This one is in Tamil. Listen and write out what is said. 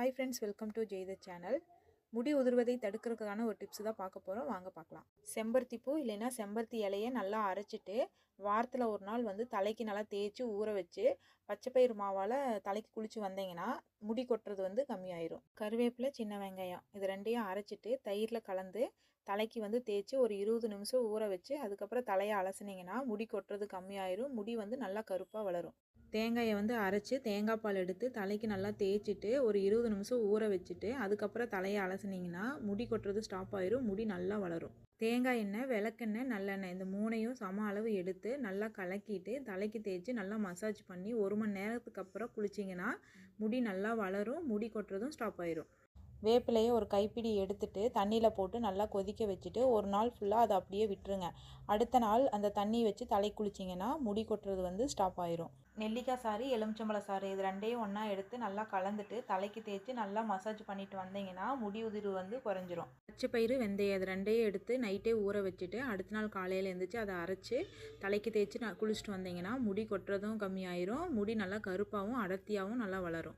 ஹாய் ஃப்ரெண்ட்ஸ் வெல்கம் டு ஜெய்த சேனல் முடி உதிர்வதை தடுக்கிறதுக்கான ஒரு டிப்ஸ் தான் பார்க்க போகிறோம் வாங்க பார்க்கலாம். செம்பருத்தி பூ இல்லைன்னா செம்பருத்தி இலையை நல்லா அரைச்சிட்டு வாரத்தில் ஒரு நாள் வந்து தலைக்கு நல்லா தேய்ச்சி ஊற வச்சு பச்சைப்பயிறு மாவால் தலைக்கு குளித்து வந்தீங்கன்னா முடி கொட்டுறது வந்து கம்மியாயிரும். கருவேப்பிலை சின்ன வெங்காயம் இது ரெண்டையும் அரைச்சிட்டு தயிரில் கலந்து தலைக்கு வந்து தேய்ச்சி ஒரு இருபது நிமிஷம் ஊற வச்சு அதுக்கப்புறம் தலையை அலசுனீங்கன்னா முடி கொட்டுறது கம்மியாயிரும். முடி வந்து நல்லா கருப்பாக வளரும். தேங்காயை வந்து அரைச்சி தேங்காய் பால் எடுத்து தலைக்கு நல்லா தேய்ச்சிட்டு ஒரு இருபது நிமிஷம் ஊற வச்சுட்டு அதுக்கப்புறம் தலையை அலசுனீங்கன்னா முடி கொட்டுறது ஸ்டாப் ஆயிரும் முடி நல்லா வளரும். தேங்காய் எண்ணெய் விளக்கெண்ணெய் நல்லெண்ணெய் இந்த மூணையும் சம அளவு எடுத்து நல்லா கலக்கிட்டு தலைக்கு தேய்ச்சி நல்லா மசாஜ் பண்ணி ஒரு மணி நேரத்துக்கு அப்புறம் குளிச்சிங்கன்னா முடி நல்லா வளரும் முடி கொட்டுறதும் ஸ்டாப் ஆயிரும். வேப்பிலையை ஒரு கைப்பிடி எடுத்துட்டு தண்ணியில் போட்டு நல்லா கொதிக்க வச்சுட்டு ஒரு நாள் ஃபுல்லாக அதை அப்படியே விட்டுருங்க. அடுத்த நாள் அந்த தண்ணி வச்சு தலை குளிச்சிங்கன்னா முடி கொட்டுறது வந்து ஸ்டாப் ஆயிரும். நெல்லிக்காய் சாறு எலுமிச்சம்பழ சாறு இது ரெண்டையும் ஒன்றா எடுத்து நல்லா கலந்துட்டு தலைக்கு தேய்ச்சி நல்லா மசாஜ் பண்ணிட்டு வந்தீங்கன்னா முடி உதிர்வு வந்து குறைஞ்சிரும். பச்சைப்பயிறு வெந்தயம் இது ரெண்டையும் எடுத்து நைட்டே ஊற வச்சுட்டு அடுத்த நாள் காலையில் எழுந்திரிச்சு அதை அரைச்சி தலைக்கு தேய்ச்சி குளிச்சுட்டு வந்தீங்கன்னா முடி கொட்டுறதும் கம்மியாயிரும். முடி நல்லா கருப்பாகவும் அடர்த்தியாகவும் நல்லா வளரும்.